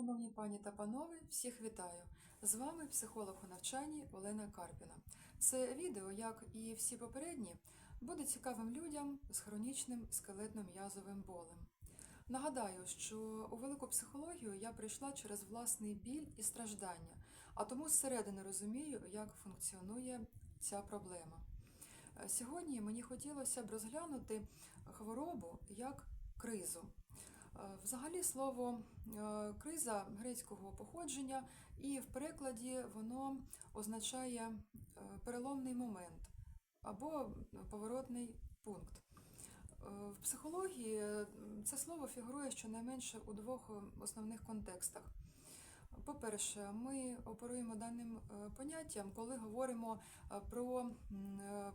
Шановні пані та панове, всіх вітаю! З вами психолог у навчанні Олена Карпіна. Це відео, як і всі попередні, буде цікавим людям з хронічним скелетно-м'язовим болем. Нагадаю, що у велику психологію я прийшла через власний біль і страждання, а тому зсередини розумію, як функціонує ця проблема. Сьогодні мені хотілося б розглянути хворобу як кризу. Е, Взагалі слово е, криза грецького походження, і в перекладі воно означає е, переломний момент або поворотний пункт. В психології це слово фігурує щонайменше у двох основних контекстах. По-перше, ми оперуємо даним поняттям, коли говоримо про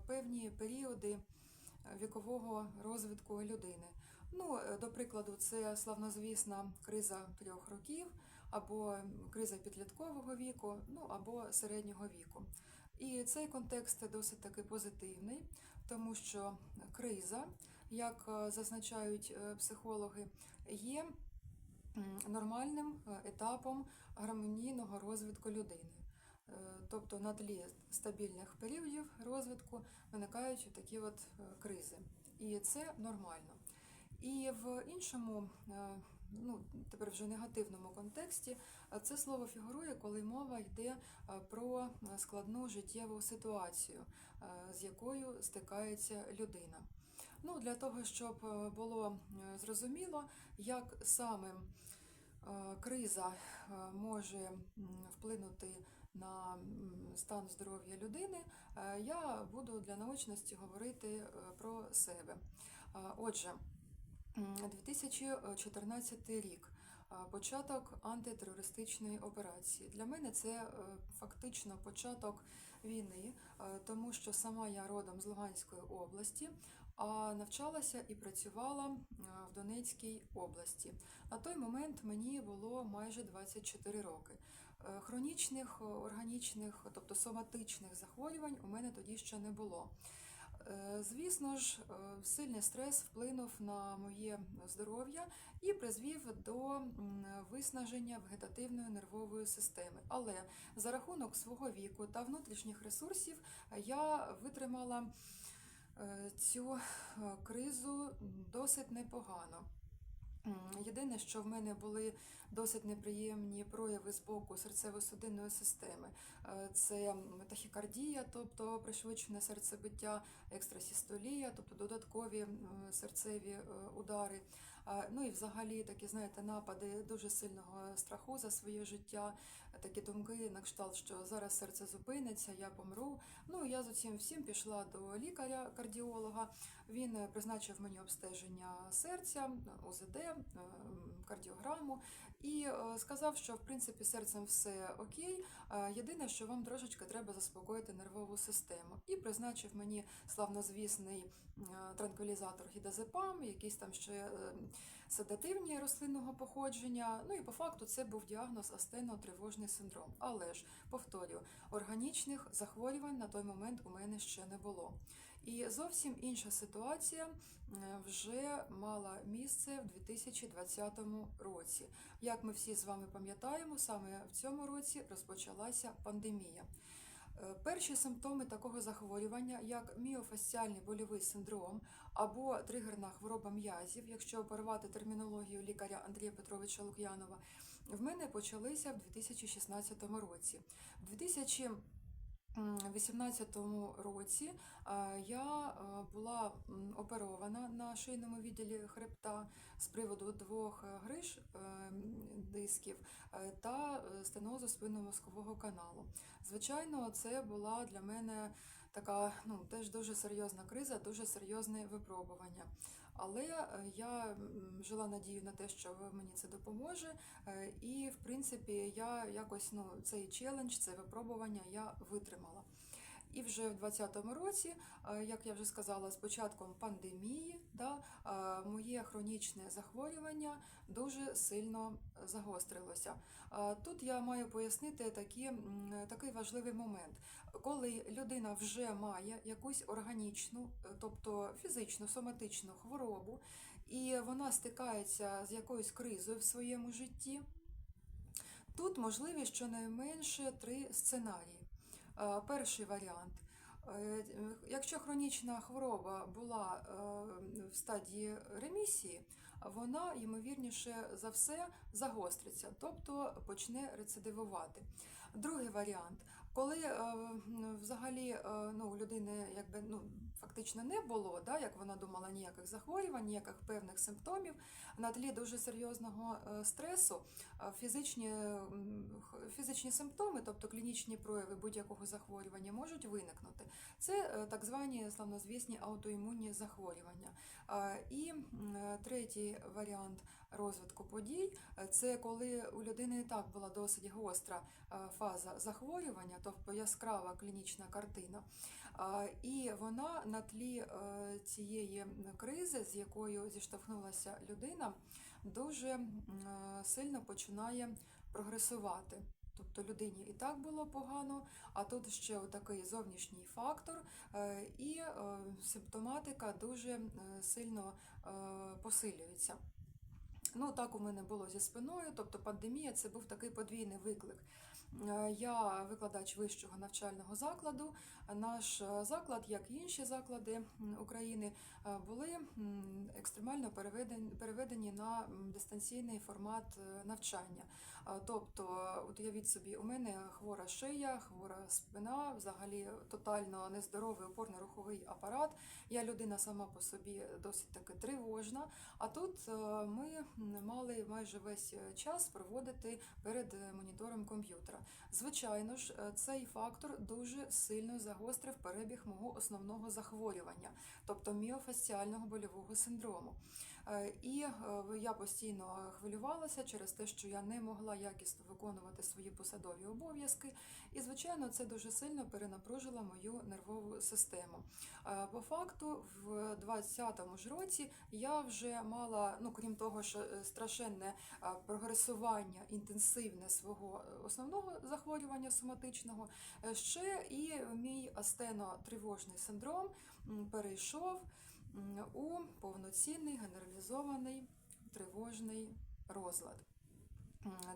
певні періоди вікового розвитку людини. Ну, е, до прикладу, це славнозвісна криза трьох років, або криза підліткового віку, ну або середнього віку. І цей контекст досить таки позитивний, тому що криза, як е, зазначають е, психологи, є нормальним етапом гармонійного розвитку людини. Тобто на тлі стабільних періодів розвитку виникають такі от кризи. І це нормально. І в іншому, е, ну тепер вже негативному контексті, е, це слово фігурує, коли мова йде е, про складну життєву ситуацію, з якою стикається людина. Ну, для того, щоб було зрозуміло, як саме криза може вплинути на стан здоров'я людини, я буду для наочності говорити про себе. Отже, 2014 рік, е, початок антитерористичної операції. Для мене це е, фактично початок війни, е, тому що сама я родом з Луганської області, а навчалася і працювала е, в Донецькій області. На той момент мені було майже 24 роки. Е, Хронічних, е, органічних, тобто соматичних захворювань у мене тоді ще не було. Е, Звісно ж, е, сильний стрес вплинув на моє здоров'я і призвів до виснаження вегетативної нервової системи. Але за рахунок свого віку та внутрішніх ресурсів е, я витримала цю кризу досить непогано. Єдине, що в мене були досить неприємні прояви з боку серцево-судинної системи. Е, Це тахікардія, тобто пришвидшене серцебиття, екстрасістолія, тобто додаткові серцеві е, удари. Е, Ну і взагалі такі, знаєте, напади дуже сильного страху за своє життя, такі думки на кшталт, що зараз серце зупиниться, я помру. Ну, я з усім всім пішла до лікаря-кардіолога. Він е, призначив мені обстеження серця, е, м, кардіограму і е, сказав, що в принципі серцем все окей. Єдине, що вам трошечки треба заспокоїти нервову систему. І призначив мені славнозвісний е, транквілізатор гідазепам, якісь там ще е, седативні рослинного походження. Ну і по факту це був діагноз астенно-тривожний синдром. Але ж повторюю, органічних захворювань на той момент у мене ще не було. І зовсім інша ситуація е, вже мала місце в 2020 році. Як ми всі з вами пам'ятаємо, саме в цьому році розпочалася пандемія. Е, Перші симптоми такого захворювання, як міофасціальний больовий синдром або тригерна хвороба м'язів, якщо оперувати термінологію лікаря Андрія Петровича Лук'янова, в мене почалися в 2016 році. В 2000 2018 році е, я е, була оперована на шийному відділі хребта з приводу двох е, гриж дисків та стенозу спинномозкового каналу. Звичайно, це була для мене така ну, теж дуже серйозна криза, дуже серйозне випробування. Але е, я жила надію на те, що мені це допоможе. е, І, в принципі, я якось ну, цей челендж, це випробування я витримала. І вже в 2020 році, е, як я вже сказала, з початком пандемії, да, е, моє хронічне захворювання дуже сильно загострилося. Е, Тут я маю пояснити такі, такий важливий момент. Коли людина вже має якусь органічну, тобто фізичну, соматичну хворобу, і вона стикається з якоюсь кризою в своєму житті. Тут можливі щонайменше три сценарії. Е, Перший варіант. Е, Якщо хронічна хвороба була е, в стадії ремісії, вона, ймовірніше за все, загостриться, тобто почне рецидивувати. Другий варіант, коли взагалі ну, людини якби, ну, фактично не було, да, як вона думала, ніяких захворювань, ніяких певних симптомів, на тлі дуже серйозного е, стресу е, фізичні, фізичні симптоми, тобто клінічні прояви будь-якого захворювання, можуть виникнути. Це е, так звані славнозвісні аутоімунні захворювання. І третій варіант розвитку подій це коли у людини і так була досить гостра фаза захворювання, тобто яскрава клінічна картина. І вона на тлі е, цієї кризи, з якою зіштовхнулася людина, дуже е, сильно починає прогресувати. Тобто людині і так було погано, а тут ще такий зовнішній фактор, е, і симптоматика дуже сильно посилюється. Ну, так у мене було зі спиною, тобто пандемія це був такий подвійний виклик. Е, Я викладач вищого навчального закладу. Наш е, заклад, як і інші заклади України, е, були екстремально переведені, на дистанційний формат навчання. Тобто, уявіть собі, у мене хвора шия, хвора спина, взагалі тотально нездоровий опорно-руховий апарат. Я людина сама по собі досить таки тривожна. А тут ми мали майже весь час проводити перед монітором комп'ютера. Звичайно ж, е, цей фактор дуже сильно загострив перебіг мого основного захворювання, тобто міофасціального больового синдрому. Е, І е, я постійно хвилювалася через те, що я не могла якісно виконувати свої посадові обов'язки. І, звичайно, це дуже сильно перенапружило мою нервову систему. Е, По факту, в 20-му ж році я вже мала, ну крім того, що страшенне прогресування інтенсивне свого основного захворювання соматичного, ще і мій астено-тривожний синдром перейшов у повноцінний генералізований тривожний розлад.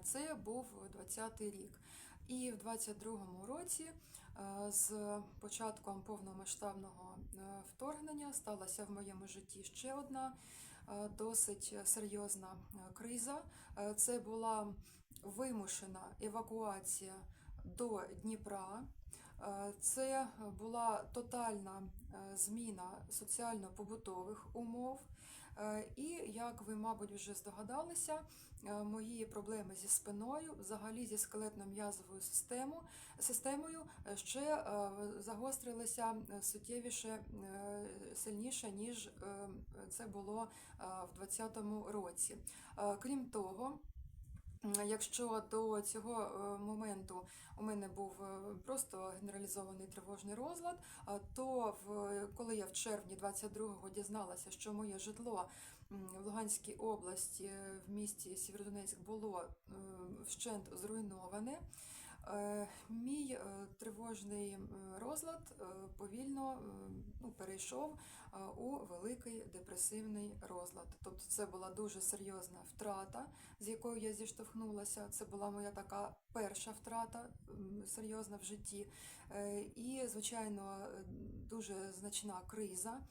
Це був 20-й рік. І в 22-му році е, з початком повномасштабного е, вторгнення сталася в моєму житті ще одна е, досить серйозна криза. Це була вимушена евакуація до Дніпра. Е, Це була тотальна е, зміна соціально-побутових умов. Е, І, як ви, мабуть, вже здогадалися, е, мої проблеми зі спиною, взагалі зі скелетно-м'язовою системою, системою е, ще е, загострилися е, суттєвіше е, сильніше, ніж е, це було е, в 2020 році. Е, Крім того, Якщо до цього е, моменту у мене був е, просто генералізований тривожний розлад, а то в коли я в червні 22-го дізналася, що моє житло в Луганській області е, в місті Сєвєродонецьк було е, вщент зруйноване, е, мій е, тривожний розлад е, повільно е, ну, перейшов е, у великий депресивний розлад. Тобто це була дуже серйозна втрата, з якою я зіштовхнулася. Це була моя така перша втрата серйозна в житті. Е, І, звичайно, е, дуже значна криза.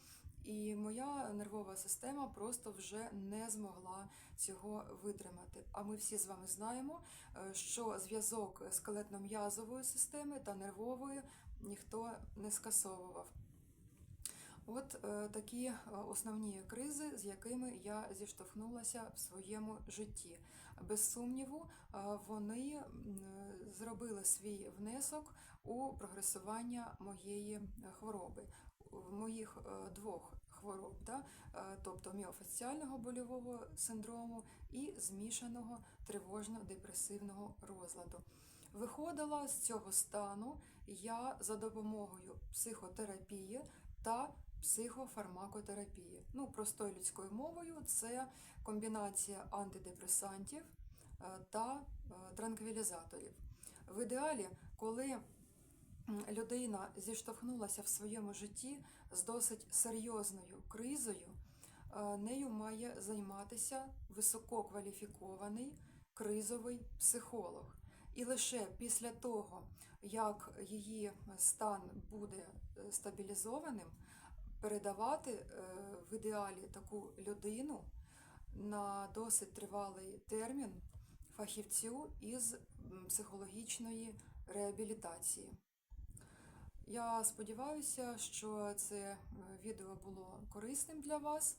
І моя нервова система просто вже не змогла цього витримати. А ми всі з вами знаємо, е, що зв'язок скелетно-м'язової системи та нервової ніхто не скасовував. От е, такі е, основні кризи, з якими я зіштовхнулася в своєму житті. Без сумніву, вони зробили свій внесок у прогресування моєї хвороби, моїх е, двох хвороб, да? е, тобто міофасціального больового синдрому і змішаного тривожно-депресивного розладу. Виходила з цього стану я за допомогою психотерапії та психофармакотерапії. Ну, простою людською мовою, це комбінація антидепресантів е, та транквілізаторів. В ідеалі, коли людина зіштовхнулася в своєму житті з досить серйозною кризою, е, нею має займатися висококваліфікований кризовий психолог. І лише після того, як її стан буде е, стабілізованим, передавати е, в ідеалі таку людину на досить тривалий термін фахівцю із психологічної реабілітації. Я сподіваюся, що це е, відео було корисним для вас.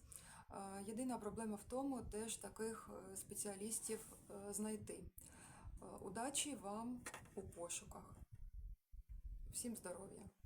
Е, Єдина проблема в тому, де ж таких е, спеціалістів знайти. Удачі вам у пошуках. Всім здоров'я!